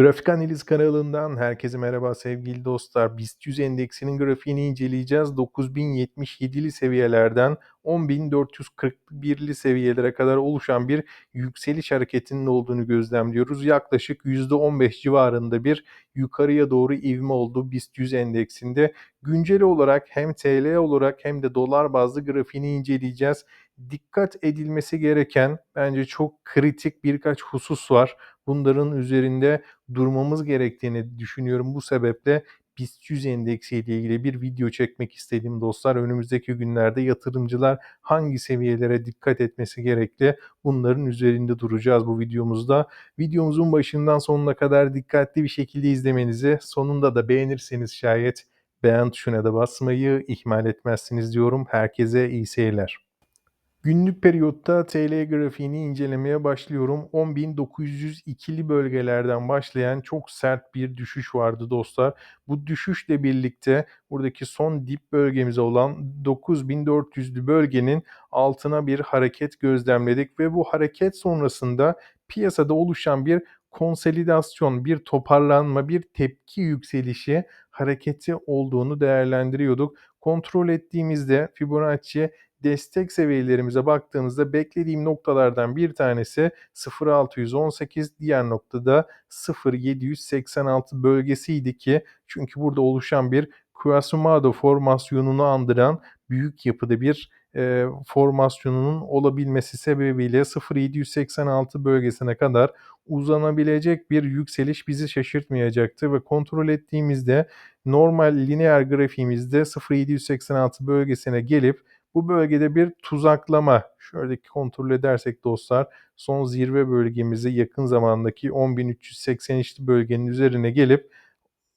Grafik Analiz kanalından herkese merhaba sevgili dostlar. BIST 100 endeksinin grafiğini inceleyeceğiz. 9077'li seviyelerden 10441'li seviyelere kadar oluşan bir yükseliş hareketinin olduğunu gözlemliyoruz. Yaklaşık %15 civarında bir yukarıya doğru ivme oldu BIST 100 endeksinde. Güncel olarak hem TL olarak hem de dolar bazlı grafiğini inceleyeceğiz. Dikkat edilmesi gereken bence çok kritik birkaç husus var. Bunların üzerinde durmamız gerektiğini düşünüyorum. Bu sebeple BIST 100 endeksi ile ilgili bir video çekmek istedim dostlar. Önümüzdeki günlerde yatırımcılar hangi seviyelere dikkat etmesi gerekli bunların üzerinde duracağız bu videomuzda. Videomuzun başından sonuna kadar dikkatli bir şekilde izlemenizi, sonunda da beğenirseniz şayet beğen tuşuna da basmayı ihmal etmezsiniz diyorum. Herkese iyi seyirler. Günlük periyotta TL grafiğini incelemeye başlıyorum. 10.902'li bölgelerden başlayan çok sert bir düşüş vardı dostlar. Bu düşüşle birlikte buradaki son dip bölgemiz olan 9400'lü bölgenin altına bir hareket gözlemledik ve bu hareket sonrasında piyasada oluşan bir konsolidasyon, bir toparlanma, bir tepki yükselişi hareketi olduğunu değerlendiriyorduk. Kontrol ettiğimizde Fibonacci destek seviyelerimize baktığımızda beklediğim noktalardan bir tanesi 0618, diğer noktada 0786 bölgesiydi ki çünkü burada oluşan bir Quasimodo formasyonunu andıran büyük yapıda bir e, formasyonunun olabilmesi sebebiyle 0786 bölgesine kadar uzanabilecek bir yükseliş bizi şaşırtmayacaktı ve kontrol ettiğimizde normal lineer grafiğimizde 0786 bölgesine gelip bu bölgede bir tuzaklama, şöyle kontrol edersek dostlar, son zirve bölgemize yakın zamandaki 10.383 bölgenin üzerine gelip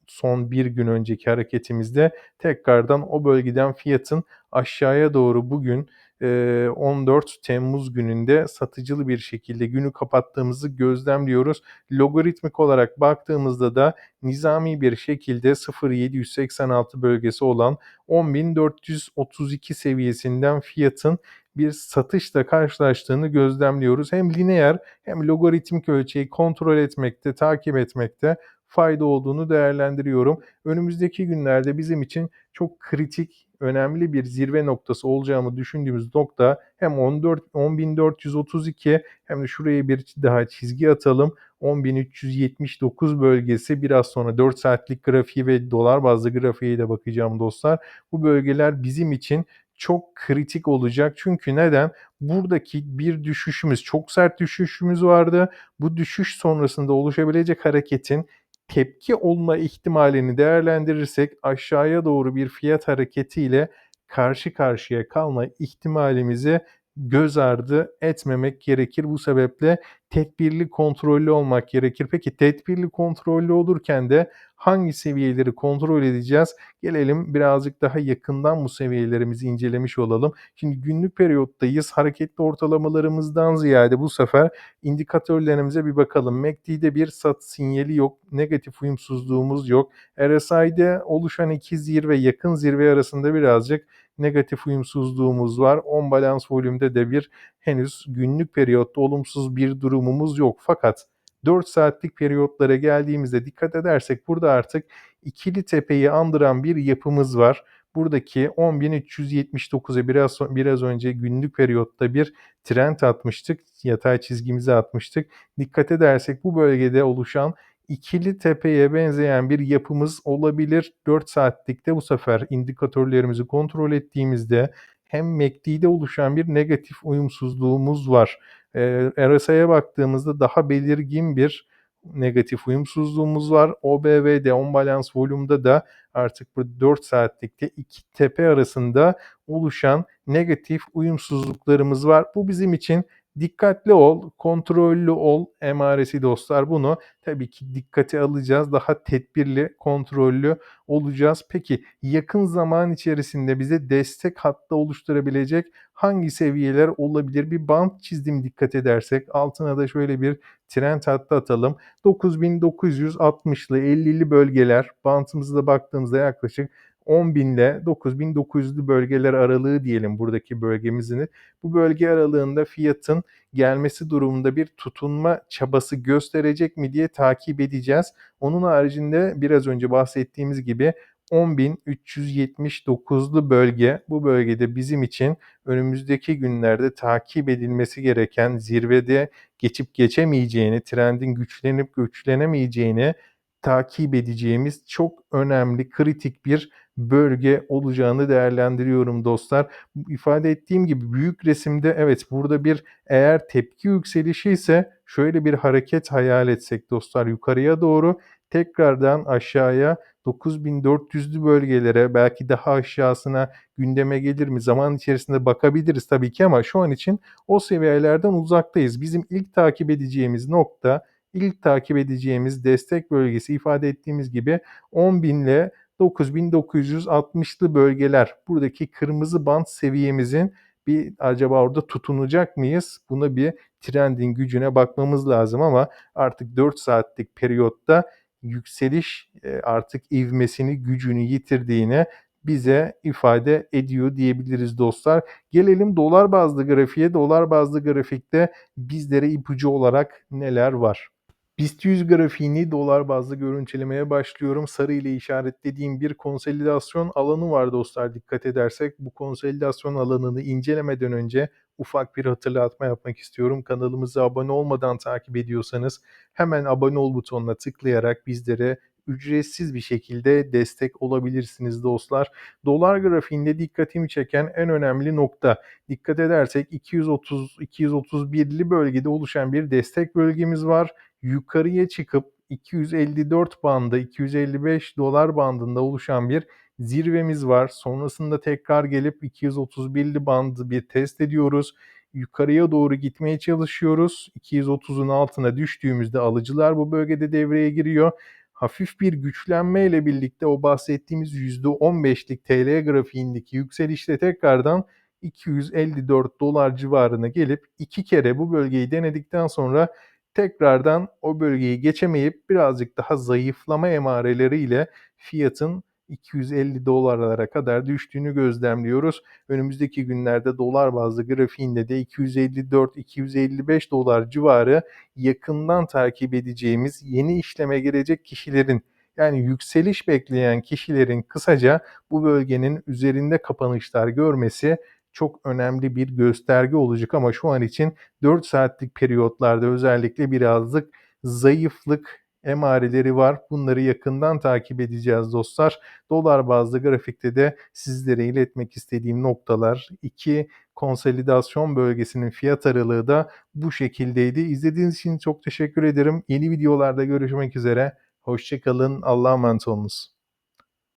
son bir gün önceki hareketimizde tekrardan o bölgeden fiyatın aşağıya doğru bugün 14 Temmuz gününde satıcılı bir şekilde günü kapattığımızı gözlemliyoruz. Logaritmik olarak baktığımızda da nizami bir şekilde 0.786 bölgesi olan 10.432 seviyesinden fiyatın bir satışla karşılaştığını gözlemliyoruz. Hem lineer hem logaritmik ölçeği kontrol etmekte, takip etmekte fayda olduğunu değerlendiriyorum. Önümüzdeki günlerde bizim için çok kritik, önemli bir zirve noktası olacağımı düşündüğümüz nokta hem 14 10432 hem de şuraya bir daha çizgi atalım. 10.379 bölgesi biraz sonra 4 saatlik grafiği ve dolar bazlı grafiğe de bakacağım dostlar. Bu bölgeler bizim için çok kritik olacak. Çünkü neden? Buradaki bir düşüşümüz, çok sert düşüşümüz vardı. Bu düşüş sonrasında oluşabilecek hareketin tepki olma ihtimalini değerlendirirsek aşağıya doğru bir fiyat hareketiyle karşı karşıya kalma ihtimalimizi göz ardı etmemek gerekir. Bu sebeple tedbirli kontrollü olmak gerekir. Peki tedbirli kontrollü olurken de hangi seviyeleri kontrol edeceğiz? Gelelim birazcık daha yakından bu seviyelerimizi incelemiş olalım. Şimdi günlük periyottayız. Hareketli ortalamalarımızdan ziyade bu sefer indikatörlerimize bir bakalım. MACD'de bir sat sinyali yok. Negatif uyumsuzluğumuz yok. RSI'de oluşan iki zirve yakın zirve arasında birazcık negatif uyumsuzluğumuz var. On balans volümde de bir henüz günlük periyotta olumsuz bir durumumuz yok. Fakat 4 saatlik periyotlara geldiğimizde dikkat edersek burada artık ikili tepeyi andıran bir yapımız var. Buradaki 10.379'a biraz biraz önce günlük periyotta bir trend atmıştık. Yatay çizgimizi atmıştık. Dikkat edersek bu bölgede oluşan ikili tepeye benzeyen bir yapımız olabilir. 4 saatlikte bu sefer indikatörlerimizi kontrol ettiğimizde hem MACD'de oluşan bir negatif uyumsuzluğumuz var. E, RSI'ye baktığımızda daha belirgin bir negatif uyumsuzluğumuz var. OBV'de, on balans volümde de artık bu 4 saatlikte iki tepe arasında oluşan negatif uyumsuzluklarımız var. Bu bizim için dikkatli ol, kontrollü ol emaresi dostlar. Bunu tabii ki dikkate alacağız. Daha tedbirli, kontrollü olacağız. Peki yakın zaman içerisinde bize destek hattı oluşturabilecek hangi seviyeler olabilir? Bir band çizdim dikkat edersek. Altına da şöyle bir trend hattı atalım. 9960'lı 50'li bölgeler bantımızda baktığımızda yaklaşık 10.000 ile 9.900'lü bölgeler aralığı diyelim buradaki bölgemizin. Bu bölge aralığında fiyatın gelmesi durumunda bir tutunma çabası gösterecek mi diye takip edeceğiz. Onun haricinde biraz önce bahsettiğimiz gibi 10.379'lu bölge bu bölgede bizim için önümüzdeki günlerde takip edilmesi gereken zirvede geçip geçemeyeceğini, trendin güçlenip güçlenemeyeceğini takip edeceğimiz çok önemli, kritik bir bölge olacağını değerlendiriyorum dostlar. İfade ettiğim gibi büyük resimde evet burada bir eğer tepki yükselişi ise şöyle bir hareket hayal etsek dostlar yukarıya doğru tekrardan aşağıya 9400'lü bölgelere belki daha aşağısına gündeme gelir mi? Zaman içerisinde bakabiliriz tabii ki ama şu an için o seviyelerden uzaktayız. Bizim ilk takip edeceğimiz nokta, ilk takip edeceğimiz destek bölgesi ifade ettiğimiz gibi 10.000 ile 9960'lı bölgeler. Buradaki kırmızı band seviyemizin bir acaba orada tutunacak mıyız? Buna bir trendin gücüne bakmamız lazım ama artık 4 saatlik periyotta yükseliş artık ivmesini, gücünü yitirdiğini bize ifade ediyor diyebiliriz dostlar. Gelelim dolar bazlı grafiğe. Dolar bazlı grafikte bizlere ipucu olarak neler var? BIST 100 grafiğini dolar bazlı görüntülemeye başlıyorum. Sarı ile işaretlediğim bir konsolidasyon alanı var dostlar dikkat edersek. Bu konsolidasyon alanını incelemeden önce ufak bir hatırlatma yapmak istiyorum. Kanalımıza abone olmadan takip ediyorsanız hemen abone ol butonuna tıklayarak bizlere ücretsiz bir şekilde destek olabilirsiniz dostlar. Dolar grafiğinde dikkatimi çeken en önemli nokta dikkat edersek 230 231'li bölgede oluşan bir destek bölgemiz var. Yukarıya çıkıp 254 bandı 255 dolar bandında oluşan bir zirvemiz var. Sonrasında tekrar gelip 231'li bandı bir test ediyoruz. Yukarıya doğru gitmeye çalışıyoruz. 230'un altına düştüğümüzde alıcılar bu bölgede devreye giriyor hafif bir güçlenme ile birlikte o bahsettiğimiz %15'lik TL grafiğindeki yükselişte tekrardan 254 dolar civarına gelip iki kere bu bölgeyi denedikten sonra tekrardan o bölgeyi geçemeyip birazcık daha zayıflama emareleriyle fiyatın 250 dolarlara kadar düştüğünü gözlemliyoruz. Önümüzdeki günlerde dolar bazlı grafiğinde de 254-255 dolar civarı yakından takip edeceğimiz yeni işleme girecek kişilerin yani yükseliş bekleyen kişilerin kısaca bu bölgenin üzerinde kapanışlar görmesi çok önemli bir gösterge olacak ama şu an için 4 saatlik periyotlarda özellikle birazcık zayıflık emareleri var. Bunları yakından takip edeceğiz dostlar. Dolar bazlı grafikte de sizlere iletmek istediğim noktalar 2 konsolidasyon bölgesinin fiyat aralığı da bu şekildeydi. İzlediğiniz için çok teşekkür ederim. Yeni videolarda görüşmek üzere. Hoşçakalın. Allah'a emanet olunuz.